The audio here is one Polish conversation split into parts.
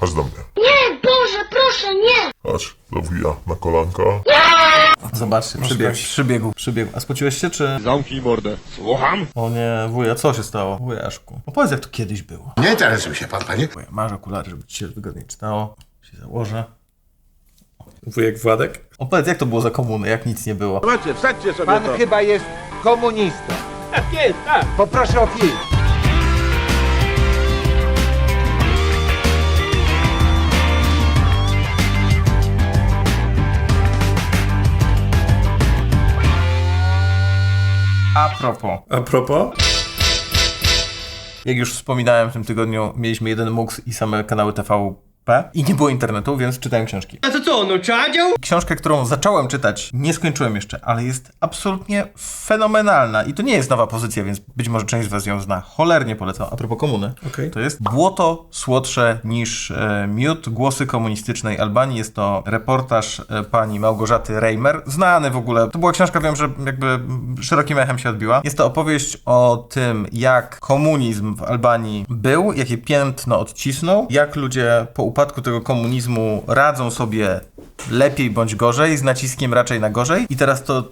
Chodź do mnie. Nie, Boże, proszę, nie! Chodź do wuja na kolanka. Zobaczcie, przybiegł, przybiegł, przybiegł. A spociłeś się, czy... Zamknij mordę. Słucham? O nie, wuja, co się stało? Wujaszku. Opowiedz, jak to kiedyś było. Nie interesuj się pan, panie. Wuja, masz okulary, żeby ci się wygodniej czytało. Się założę. Wujek Władek? Opowiedz, jak to było za komuny, jak nic nie było. Słuchajcie, wsadźcie sobie Pan to. chyba jest komunistą. Tak jest, tak. Poproszę o film. A propos. A propos? Jak już wspominałem w tym tygodniu, mieliśmy jeden MUX i same kanały TVP i nie było internetu, więc czytałem książki. A to co, no czadział? Książkę, którą zacząłem czytać, nie skończyłem jeszcze, ale jest absolutnie fenomenalna. I to nie jest nowa pozycja, więc być może część z Was ją zna. Cholernie polecam. A propos komuny. Okej. To jest Błoto słodsze niż e, miód. Głosy komunistycznej Albanii. Jest to reportaż e, pani Małgorzaty Reimer. Znany w ogóle. To była książka, wiem, że jakby szerokim echem się odbiła. Jest to opowieść o tym, jak komunizm w Albanii był, jakie piętno odcisnął, jak ludzie po upadku tego komunizmu radzą sobie lepiej bądź gorzej, z naciskiem raczej na gorzej. I teraz to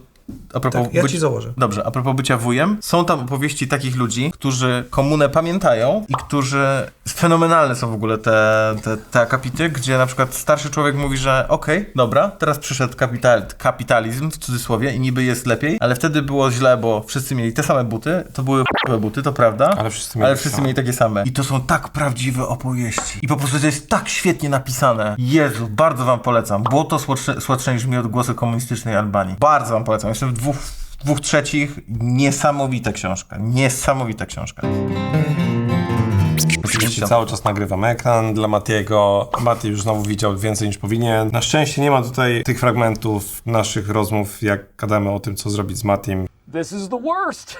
a propos Tak, ja ci założę. Dobrze, a propos bycia wujem, są tam opowieści takich ludzi, którzy komunę pamiętają i którzy fenomenalne są w ogóle te, te, te akapity, gdzie na przykład starszy człowiek mówi, że okej, dobra, teraz przyszedł kapital, kapitalizm w cudzysłowie i niby jest lepiej, ale wtedy było źle, bo wszyscy mieli te same buty, to były buty, to prawda, Ale wszyscy mieli ale wszyscy mieli takie same. I to są tak prawdziwe opowieści. I po prostu to jest tak świetnie napisane. Jezu, bardzo wam polecam. Było to słodsze, słodsze niż mi od głosu komunistycznej Albanii. Bardzo wam polecam. Jestem w dwóch, w dwóch trzecich. Niesamowita książka. Niesamowita książka. Oczywiście cały czas nagrywam ekran dla Matiego. Mati już znowu widział więcej niż powinien. Na szczęście nie ma tutaj tych fragmentów naszych rozmów, jak gadamy o tym, co zrobić z Matim. This is the worst.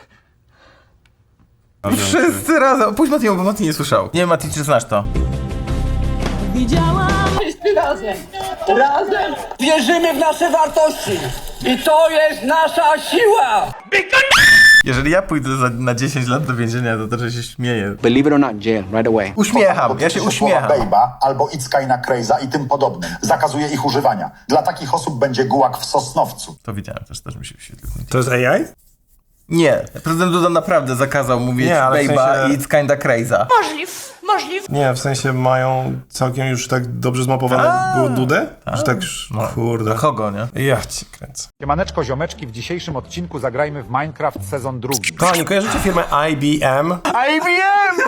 Wszyscy razem. Pójdź Mati, bo Mati nie słyszał. Nie wiem, Mati, czy znasz to? Wierzymy w nasze wartości. I to jest nasza siła. Jeżeli ja pójdę za, na 10 lat do więzienia, to też się śmieję. Believe it or not, jail right away. Uśmiecham, ja się uśmiecham. Bejba albo Icka na Krejza i tym podobnym. Zakazuje ich używania. Dla takich osób będzie gułak w Sosnowcu. To widziałem, też, też mi się wyświetliło. To jest AI? Nie, prezydent Duda naprawdę zakazał mówić Nie, ale w baby sensie- i it's kinda crazy. Możliw, możliw. Nie, w sensie mają całkiem już tak dobrze zmapowaną dudę? Że tak już, kurde. Kogo, nie? Ja ci kręcę. Siemaneczko, ziomeczki, w dzisiejszym odcinku zagrajmy w Minecraft sezon drugi. Kochani, kojarzycie firmę IBM? IBM!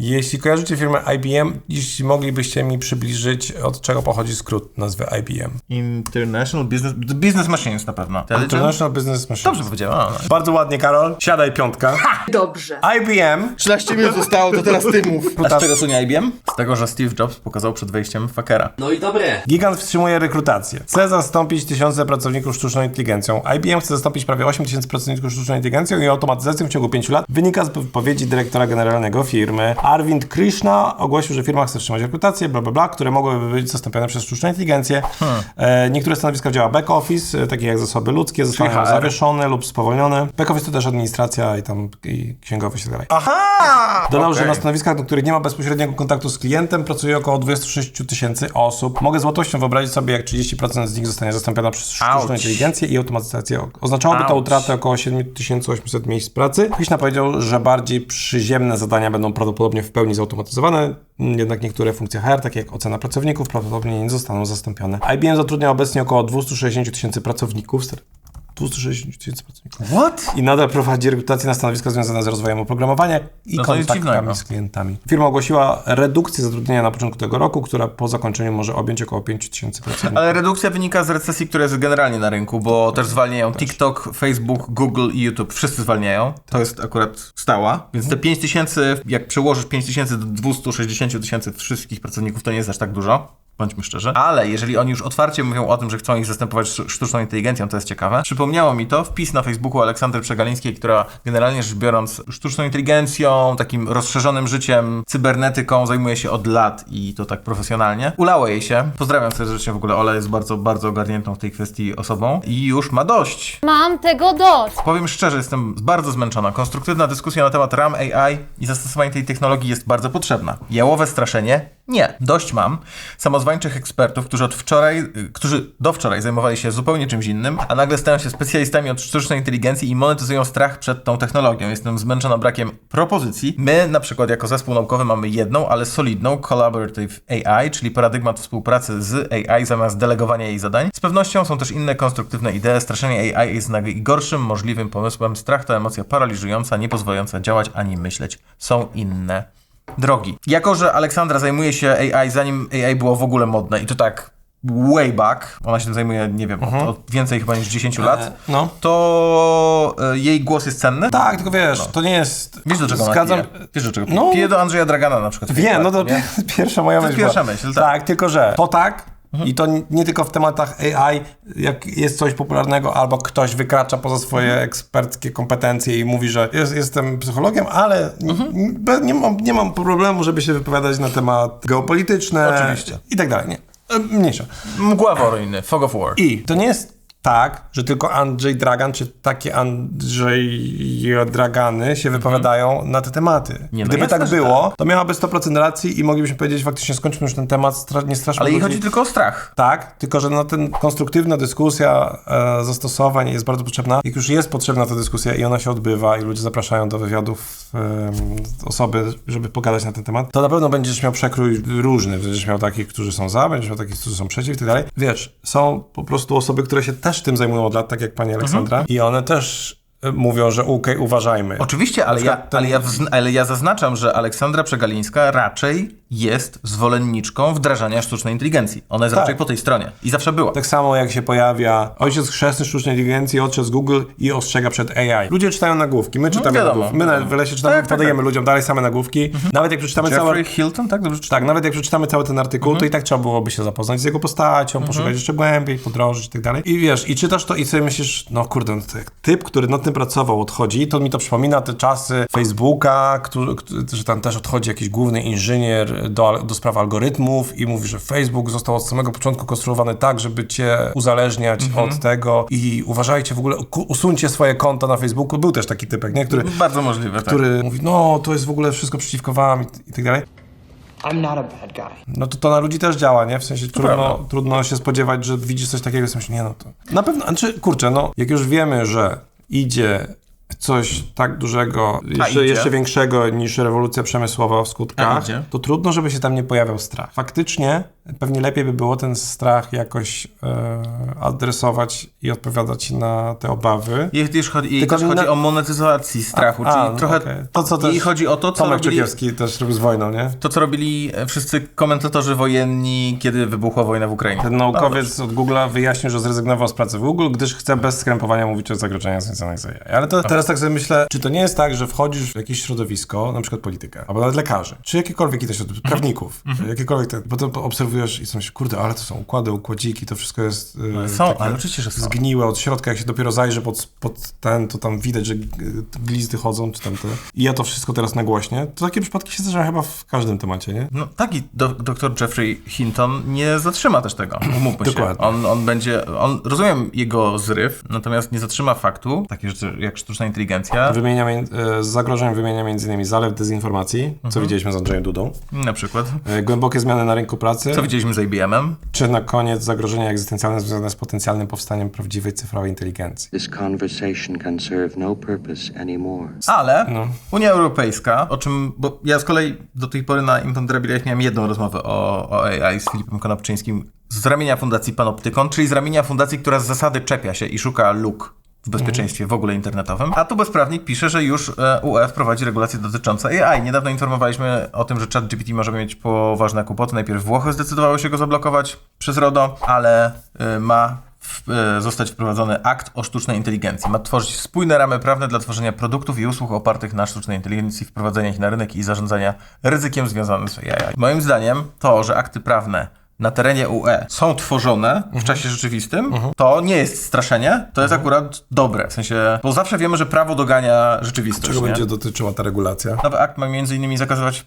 Jeśli kojarzycie firmę IBM, jeśli moglibyście mi przybliżyć, od czego pochodzi skrót nazwy IBM. International Business... Business Machines na pewno. International Business Machines. Dobrze powiedziałem. no. Bardzo ładnie, Karol. Siadaj, piątka. Dobrze. IBM 13 minut zostało, to teraz ty mów. A z czego to nie IBM? Z tego, że Steve Jobs pokazał przed wejściem Fakera. No i dobre. Gigant wstrzymuje rekrutację. Chce zastąpić tysiące pracowników sztuczną inteligencją. IBM chce zastąpić prawie 8 tysięcy pracowników sztuczną inteligencją i automatyzacją w ciągu 5 lat. Wynika z wypowiedzi dyrektora generalnego firmy. Arvind Krishna ogłosił, że firma chce wstrzymać rekrutację, bla bla bla, które mogłyby być zastąpione przez sztuczną inteligencję. E, niektóre stanowiska działa back office, e, takie jak zasoby ludzkie, zostaną zawieszone lub spowolnione. Back office to też administracja i tam i księgowość i tak dalej. Dodał, że na stanowiskach, do których nie ma bezpośredniego kontaktu z klientem, pracuje około 26 tysięcy osób. Mogę z łatwością wyobrazić sobie, jak 30% z nich zostanie zastąpiona przez sztuczną Ouch. inteligencję i automatyzację. Oznaczałoby to Ouch. utratę około 7800 miejsc pracy. Krishna powiedział, że bardziej przyziemne zadania będą prawdopodobnie w pełni zautomatyzowane, jednak niektóre funkcje HR, takie jak ocena pracowników, prawdopodobnie nie zostaną zastąpione. IBM zatrudnia obecnie około 260 tysięcy pracowników. 260 tysięcy pracowników. What? I nadal prowadzi rekrutację na stanowiska związane z rozwojem oprogramowania i No kontaktami z klientami. Firma ogłosiła redukcję zatrudnienia na początku tego roku, która po zakończeniu może objąć około 5 tysięcy pracowników. Ale redukcja wynika z recesji, która jest generalnie na rynku, bo też zwalniają TikTok, Facebook, Google i YouTube. Wszyscy zwalniają. To jest akurat stała. Więc te 5 tysięcy, jak przełożysz 5 tysięcy do 260 tysięcy wszystkich pracowników, to nie jest aż tak dużo. Bądźmy szczerzy. Ale jeżeli oni już otwarcie mówią o tym, że chcą ich zastępować sz- sztuczną inteligencją, to jest ciekawe. Przypomniało mi to wpis na Facebooku Aleksandry Przegalińskiej, która generalnie rzecz biorąc sztuczną inteligencją, takim rozszerzonym życiem, cybernetyką zajmuje się od lat i to tak profesjonalnie. Ulało jej się. Pozdrawiam serdecznie w ogóle. Ola jest bardzo, bardzo ogarniętą w tej kwestii osobą i już ma dość. Mam tego dość. Powiem szczerze, jestem bardzo zmęczona. Konstruktywna dyskusja na temat RAM, AI i zastosowanie tej technologii jest bardzo potrzebna. Jałowe straszenie Nie, dość mam samozwańczych ekspertów, którzy od wczoraj, y, którzy do wczoraj zajmowali się zupełnie czymś innym, a nagle stają się specjalistami od sztucznej inteligencji i monetyzują strach przed tą technologią. Jestem zmęczona brakiem propozycji. My na przykład jako zespół naukowy mamy jedną, ale solidną Collaborative AI, czyli paradygmat współpracy z AI zamiast delegowania jej zadań. Z pewnością są też inne konstruktywne idee. Straszenie AI jest najgorszym możliwym pomysłem. Strach to emocja paraliżująca, nie pozwalająca działać ani myśleć. Są inne drogi. Jako, że Aleksandra zajmuje się AI zanim AI było w ogóle modne i to tak way back, ona się tym zajmuje, nie wiem, od, od więcej chyba niż 10 lat, no. to e, jej głos jest cenny. Tak, tylko wiesz, to nie jest... Wiesz do czego ona Zgadzam... pije? Wiesz do czego No. pije? do Andrzeja Dragana na przykład. Wiem, no to nie? pierwsza moja To myśl jest pierwsza myśl, tak. Tak, tylko że to tak, i to nie tylko w tematach AI, jak jest coś popularnego, albo ktoś wykracza poza swoje Mhm. eksperckie kompetencje i mówi, że jest, jestem psychologiem, ale n- Mhm. nie, mam, nie mam problemu, żeby się wypowiadać na temat geopolityczny Oczywiście. i tak dalej. Nie. E, Mniejsza. Mgła woryjny, Fog of War. I to nie jest tak, że tylko Andrzej Dragan, czy takie Andrzej Dragany się wypowiadają na te tematy. Nie, no Gdyby tak było, to miałaby 100% racji i moglibyśmy powiedzieć, faktycznie skończmy już ten temat, stra- nie straszmy Ale ludzi. chodzi tylko o strach. Tak, tylko że no, ten konstruktywna dyskusja e, zastosowań jest bardzo potrzebna. Jak już jest potrzebna ta dyskusja i ona się odbywa i ludzie zapraszają do wywiadów em, osoby, żeby pogadać na ten temat, to na pewno będziesz miał przekrój różny. Będziesz miał takich, którzy są za, będziesz miał takich, którzy są przeciw i tak dalej. Wiesz, są po prostu osoby, które się też tym zajmują od lat, tak jak pani Aleksandra i one też e, mówią, że okej, uważajmy. Oczywiście, ale ja, ten- ale, ja ale ja zaznaczam, że Aleksandra Przegalińska raczej jest zwolenniczką wdrażania sztucznej inteligencji. Ona jest Tak. raczej po tej stronie. I zawsze była. Tak samo jak się pojawia ojciec chrzestny sztucznej inteligencji, z Google i ostrzega przed AI. Ludzie czytają nagłówki, my czytamy No, nagłówki. My na w lesie czytamy, Tak, tak, podajemy tak. ludziom dalej same nagłówki. Nawet jak przeczytamy Jeffrey całe... Hilton, tak? Dobrze? Tak, nawet jak przeczytamy cały ten artykuł, Mhm. to i tak trzeba byłoby się zapoznać z jego postacią, poszukać jeszcze głębiej, podrążyć i tak dalej. I wiesz, i czytasz to i sobie myślisz, no kurde, no typ, który nad tym pracował, odchodzi, to mi to przypomina te czasy Facebooka, który, który, że tam też odchodzi jakiś główny inżynier do, do spraw algorytmów i mówi, że Facebook został od samego początku konstruowany tak, żeby cię uzależniać Mhm. od tego i uważajcie w ogóle, usuńcie swoje konto na Facebooku. Był też taki typek, nie? Który, Bardzo możliwe, tak. który mówi, no to jest w ogóle wszystko przeciwko wam i, i tak dalej. I'm not a bad guy. No to to na ludzi też działa, nie? W sensie trudno, trudno się spodziewać, że widzisz coś takiego i sobie myślisz, nie no to... Na pewno, znaczy, kurczę, no, jak już wiemy, że idzie coś tak dużego, jeszcze, jeszcze większego niż rewolucja przemysłowa w skutkach, to trudno, żeby się tam nie pojawiał strach. Faktycznie, pewnie lepiej by było ten strach jakoś e, adresować i odpowiadać na te obawy. Jej też chodzi, Tylko też chodzi na- o monetyzacji strachu, A, czyli no, trochę... okej. To, co też Jej chodzi o to, co Tomek robili... Też robił z wojną, nie? To, co robili e, wszyscy komentatorzy wojenni, kiedy wybuchła wojna w Ukrainie. Ten naukowiec od Google'a wyjaśnił, że zrezygnował z pracy w Google, gdyż chce bez skrępowania mówić o zagrożeniach związanych z AI. Ale to teraz tak sobie myślę, czy to nie jest tak, że wchodzisz w jakieś środowisko, na przykład politykę, albo nawet lekarzy, czy jakiekolwiek inne środowisko, Mhm. prawników, jakiekolwiek, te, potem i sobie myślisz, kurde, ale to są układy, układziki, to wszystko jest e, Są, takie ale oczywiście, że są. zgniłe od środka, jak się dopiero zajrzy pod, pod ten, to tam widać, że e, glizdy chodzą, czy tam te. I ja to wszystko teraz nagłośnię. To takie przypadki się zdarzają chyba w każdym temacie, nie? No tak i do, dr Jeffrey Hinton nie zatrzyma też tego, umówmy się. Dokładnie. On, on będzie, on, rozumiem jego zryw, natomiast nie zatrzyma faktu, takie rzeczy jak sztuczna inteligencja, Wymienia, e, z zagrożeń wymienia m.in. zalew dezinformacji, Mhm. co widzieliśmy z Andrzejem Dudą, na przykład, głębokie zmiany na rynku pracy, co widzieliśmy z IBM-em, czy na koniec zagrożenia egzystencjalne związane z potencjalnym powstaniem prawdziwej cyfrowej inteligencji. This conversation can serve no purpose anymore. ale No. Unia Europejska, o czym, bo ja z kolei do tej pory na Imponderabiliach miałem jedną rozmowę o, o AI z Filipem Konopczyńskim z ramienia Fundacji Panoptykon, czyli z ramienia fundacji, która z zasady czepia się i szuka luk w bezpieczeństwie w ogóle internetowym. A tu bezprawnik pisze, że już e, UE wprowadzi regulacje dotyczące AI. Niedawno informowaliśmy o tym, że ChatGPT może mieć poważne kłopoty. Najpierw Włochy zdecydowały się go zablokować przez RODO, ale e, ma e, zostać wprowadzony akt o sztucznej inteligencji. Ma tworzyć spójne ramy prawne dla tworzenia produktów i usług opartych na sztucznej inteligencji, wprowadzenia ich na rynek i zarządzania ryzykiem związanym z AI. Moim zdaniem to, że akty prawne na terenie UE są tworzone w czasie rzeczywistym, to nie jest straszenie, to jest akurat dobre. W sensie, bo zawsze wiemy, że prawo dogania rzeczywistość. Czego nie? będzie dotyczyła ta regulacja? Nowy akt ma m.in. zakazywać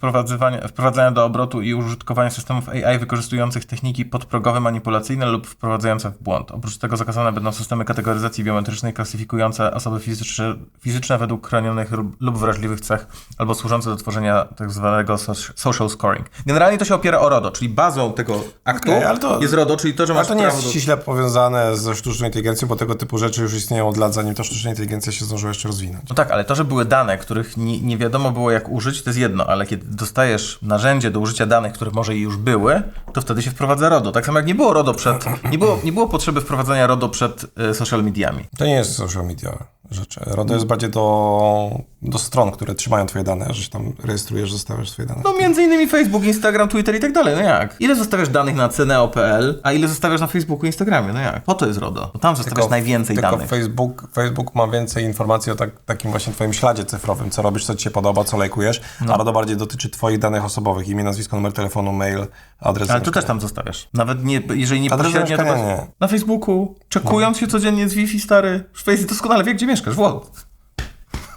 wprowadzania do obrotu i użytkowania systemów AI wykorzystujących techniki podprogowe, manipulacyjne lub wprowadzające w błąd. Oprócz tego zakazane będą systemy kategoryzacji biometrycznej klasyfikujące osoby fizyczne, fizyczne według chronionych lub, wrażliwych cech albo służące do tworzenia tak zwanego soc- social scoring. Generalnie to się opiera o RODO, czyli bazą tego aktu Okej, ale to- jest RODO, czyli to, że Ale masz to nie jest do... ściśle powiązane ze sztuczną inteligencją, bo tego typu rzeczy już istnieją od lat, zanim ta sztuczna inteligencja się zdążyła jeszcze rozwinąć. No tak, ale to, że były dane, których nie, nie wiadomo było jak użyć, to jest jedno, ale kiedy dostajesz narzędzie do użycia danych, które może i już były, to wtedy się wprowadza RODO. Tak samo jak nie było RODO przed, nie było, nie było potrzeby wprowadzania RODO przed e, social mediami. To nie jest social media rzeczy. RODO jest bardziej do, do stron, które trzymają twoje dane, że się tam rejestrujesz, zostawiasz swoje dane. No między innymi Facebook, Instagram, Twitter i tak dalej, no jak? Ile zostawiasz danych na ceneo.pl, a ile zostawiasz na Facebooku i Instagramie, no jak? Po to jest RODO, bo tam zostawiasz najwięcej tylko danych. Facebook, Facebook ma więcej informacji o tak, takim właśnie twoim śladzie cyfrowym, co robisz, co ci się podoba, co lajkujesz, No. a RODO bardziej dotyczy twoich danych osobowych, imię, nazwisko, numer telefonu, mail, adres. Ale tu zamieszkania. też tam zostawiasz. Nawet nie, jeżeli nie Adres pośrednio, to nie. Na Facebooku, czekując się codziennie z Wi-Fi, stary. Face doskonale wie, gdzie mieszkasz, Włod.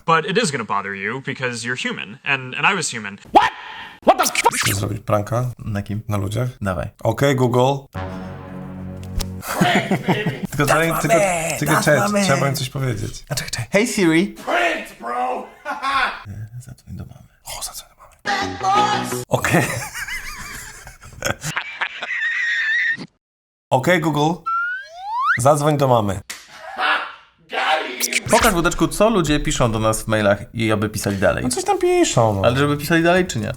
But it is going to bother you because you're human, and, and I was human. Chcesz zrobić pranka Na kim? na ludziach? Dawaj. Okej, Google. tylko tylko, tylko, tylko trzeba, trzeba im coś powiedzieć. A czekaj, czekaj. Hey Siri. Print, bro! Zadzwoń do mamy. O, za co to mamy? Okej. Okej, Google. Zadzwoń do mamy. Pokaż, Wódeczku, co ludzie piszą do nas w mailach i aby pisali dalej. No coś tam piszą, no. Ale żeby pisali dalej, czy nie?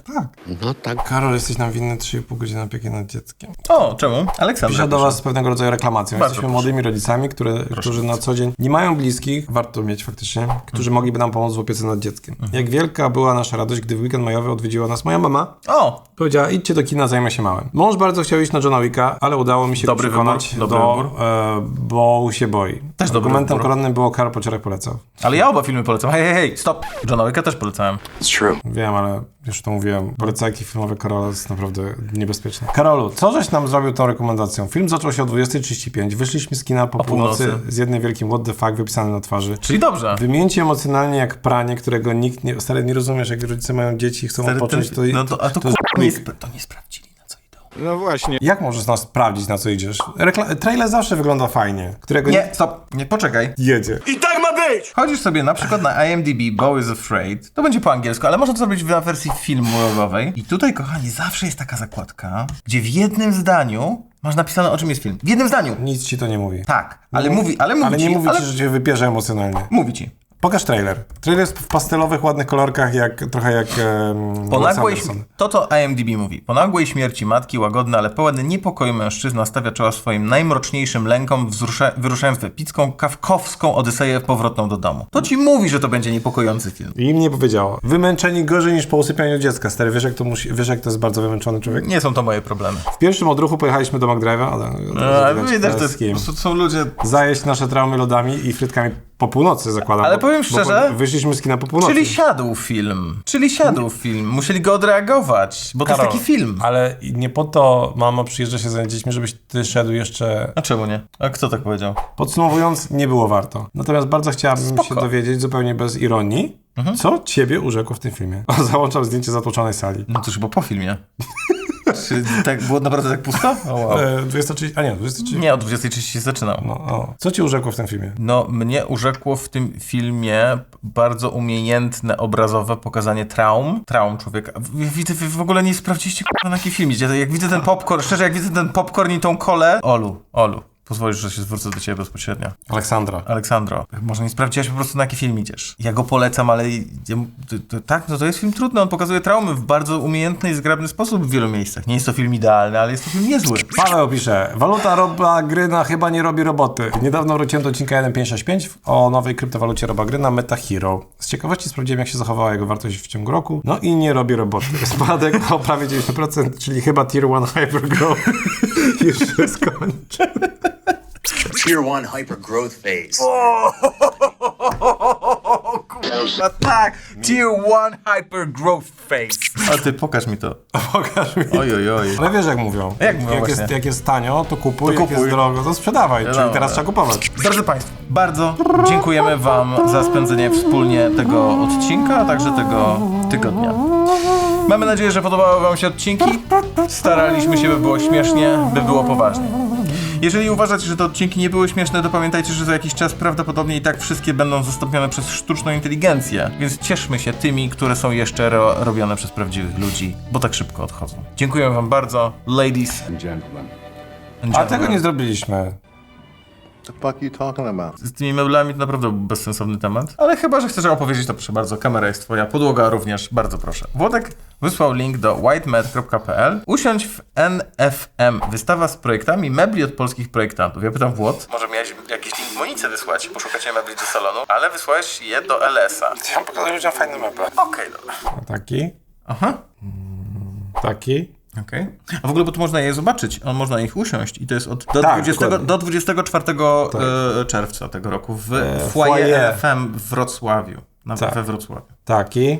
No tak. Karol, jesteś nam winny 3,5 godziny opieki nad dzieckiem. O, czemu? Aleksandra Piszę do pisze. was z pewnego rodzaju reklamacją. Bardzo Jesteśmy proszę. młodymi rodzicami, które, którzy na co dzień nie mają bliskich, warto mieć faktycznie, którzy mogliby nam pomóc w opiece nad dzieckiem. Mhm. Jak wielka była nasza radość, gdy w weekend majowy odwiedziła nas moja mama. O, Powiedziała, idźcie do kina, zajmę się małym. Mąż bardzo chciał iść na Johna Wicka, ale udało mi się Dobry przekonać wybór, dobry do, wybór. e, bo się boi. Też dobry Argumentem wybór. koronnym było Karol Pociorek polecał. ale ja oba filmy polecam. Hej, hej, hej, stop. Johna Wicka też polecałem. It's true. Wiem, ale już to mówiłem. Polecajki filmowe Karola jest naprawdę niebezpieczne. Karolu, co żeś nam zrobił tą rekomendacją? Film zaczął się o 20.35. Wyszliśmy z kina po, O północy. północy z jednym wielkim what the fuck wypisanym na twarzy. Czyli dobrze. Wymięcie emocjonalnie jak pranie, którego nikt nie... Stary, nie rozumiesz, jak rodzice mają dzieci i chcą Stary, odpocząć, to, no to, a to, to jest klik. spra- to nie sprawdzili, na co idą. No właśnie. Jak możesz nas sprawdzić, na co idziesz? Rekla- trailer zawsze wygląda fajnie. Którego Nie, stop. Nie, poczekaj. jedzie. Chodzisz sobie na przykład na IMDb Bo is Afraid. To będzie po angielsku, ale można to zrobić na wersji filmowej. I tutaj, kochani, zawsze jest taka zakładka, gdzie w jednym zdaniu masz napisane, o czym jest film. W jednym zdaniu. Nic ci to nie mówi. Tak, ale mówi, ale mówi Ale ci, nie mówi ale ci, że cię wypierze emocjonalnie. mówi ci. Pokaż trailer. Trailer jest w pastelowych, ładnych kolorkach, jak, trochę jak um, Po nagłej, to to IMDb mówi. Po nagłej śmierci matki łagodny, ale pełen niepokoju mężczyzna stawia czoła swoim najmroczniejszym lękom, wzrusza, wyruszając w epicką, kawkowską odyseję powrotną do domu. To ci mówi, że to będzie niepokojący film. I im nie powiedziało. Wymęczeni gorzej niż po usypianiu dziecka. Stary, wiesz jak to, musi, wiesz, jak to jest bardzo wymęczony człowiek? Nie są to moje problemy. W pierwszym odruchu pojechaliśmy do McDrive'a, ale... A, widać, to jest są ludzie... Zajeść nasze traumy lodami i frytkami po północy, zakładam. Ale powiem bo szczerze- po- Wyszliśmy z kina po północy. Czyli siadł film. Czyli siadł film. Musieli go odreagować, bo to Karol, jest taki film. Ale nie po to mama przyjeżdża się zająć dziećmi, żebyś ty szedł jeszcze... A czemu nie? A kto tak powiedział? Podsumowując, nie było warto. Natomiast bardzo chciałabym Spoko. Mhm. się dowiedzieć, zupełnie bez ironii, co ciebie urzekło w tym filmie. O, załączam zdjęcie zatłoczonej sali. No to już chyba po filmie. Czy tak, było naprawdę tak pusto? O, wow. E, 20.30, a nie, 20.30. Nie, o 20.30 się zaczynał. No, o. Co ci urzekło w tym filmie? No, mnie urzekło w tym filmie bardzo umiejętne, obrazowe pokazanie traum. Traum człowieka. W- Widzę, wy w ogóle nie sprawdziliście na jaki film idzie. Jak widzę ten popcorn, szczerze, jak widzę ten popcorn i tą kolę... Olu, Olu, pozwolisz, że się zwrócę do ciebie bezpośrednio. Aleksandra. Aleksandro, może nie sprawdziłaś po prostu na jaki film idziesz. Ja go polecam, ale tak, no to jest film trudny. On pokazuje traumy w bardzo umiejętny i zgrabny sposób w wielu miejscach. Nie jest to film idealny, ale jest to film niezły. Paweł pisze, waluta roba gryna chyba nie robi roboty. Niedawno wróciłem do odcinka 1565 o nowej kryptowalucie roba gryna Meta Hero. Z ciekawości sprawdziłem, jak się zachowała jego wartość w ciągu roku. No i nie robi roboty. Spadek o prawie 90%, czyli chyba Tier 1 Hypergrow już się skończy. Tier 1 hyper growth phase. A tak! Tier 1 Hyper Growth Face. A ty pokaż mi to. Pokaż mi. Oj, oj, oj. Ale wiesz jak mówią. Jak mówią jak jest, właśnie? jak jest tanio, to kupuj, To jak kupuj. jest drogo, to sprzedawaj. Czyli teraz trzeba kupować. Drodzy Państwo, bardzo dziękujemy Wam za spędzenie wspólnie tego odcinka, a także tego tygodnia. Mamy nadzieję, że podobały Wam się odcinki. Staraliśmy się, by było śmiesznie, by było poważnie. Jeżeli uważacie, że te odcinki nie były śmieszne, to pamiętajcie, że za jakiś czas prawdopodobnie i tak wszystkie będą zastąpione przez sztuczną inteligencję. Więc cieszmy się tymi, które są jeszcze ro robione przez prawdziwych ludzi, bo tak szybko odchodzą. Dziękuję Wam bardzo, ladies and A gentlemen. tego nie zrobiliśmy. The fuck you talking about? Z tymi meblami to naprawdę bezsensowny temat. Ale chyba, że chcesz opowiedzieć, to proszę bardzo, kamera jest twoja, podłoga również, bardzo proszę. Włodek wysłał link do whitemed.pl. Usiądź w NFM, wystawa z projektami mebli od polskich projektantów. Ja pytam Włod, może miałeś jakiś link Monice wysłać, poszukacie mebli do salonu, ale wysłałeś je do LS-a. Chciałem pokazać ludziom fajne meble. Okej, dobra. Taki, Aha, taki. okej. A w ogóle, bo tu można je zobaczyć, on można ich usiąść i to jest od do, Tak, 20, dokładnie. do 24 e, czerwca tego roku w E, foyer foyer. NFM w Wrocławiu. Na, Tak. We Wrocławiu. Taki.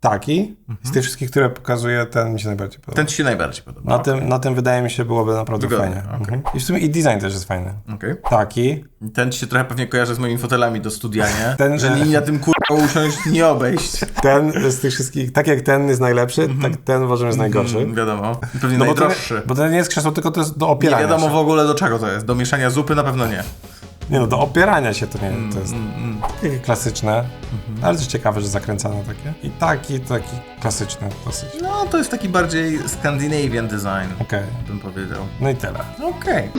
Taki. Z tych wszystkich, które pokazuje, ten mi się najbardziej podoba. Ten ci się najbardziej podoba. Na, tym, na tym wydaje mi się byłoby naprawdę Wygodnie, fajnie. okej. Mhm. I w sumie i design też jest fajny. Okej. Taki. Ten ci się trochę pewnie kojarzy z moimi fotelami do studia, nie? Ten- że linii na tym kurwa usiąść nie obejść. Ten z tych wszystkich, tak jak ten jest najlepszy, tak ten uważam jest najgorszy. Wiadomo. Pewnie No bo najdroższy. nie, bo to nie jest krzesło, tylko to jest do Nie opierania wiadomo się. w ogóle do czego to jest. Do mieszania zupy na pewno nie. Nie no, do opierania się to nie Mm, to jest takie klasyczne, Mhm. ale też ciekawe, że zakręcane takie. I taki, taki klasyczny dosyć. No to jest taki bardziej Scandinavian design, Okej. bym powiedział. No i tyle. Okej.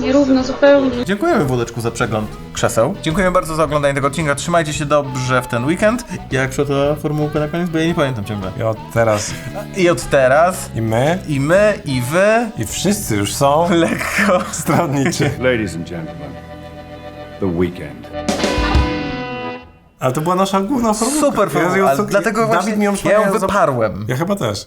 Nierówno zupełnie. Dziękujemy Włodeczku za przegląd krzeseł. Dziękujemy bardzo za oglądanie tego odcinka. Trzymajcie się dobrze w ten weekend. Jak szła ta formułka na koniec? Bo ja nie pamiętam ciągle. I od teraz I od teraz i my, i my, i wy i wszyscy już są lekko stronniczy. Ladies and gentlemen, the weekend. Ale to była nasza główna formułka. super Ja ale co- dlatego Dawid właśnie mi ją ja ją wyparłem. Ja chyba też.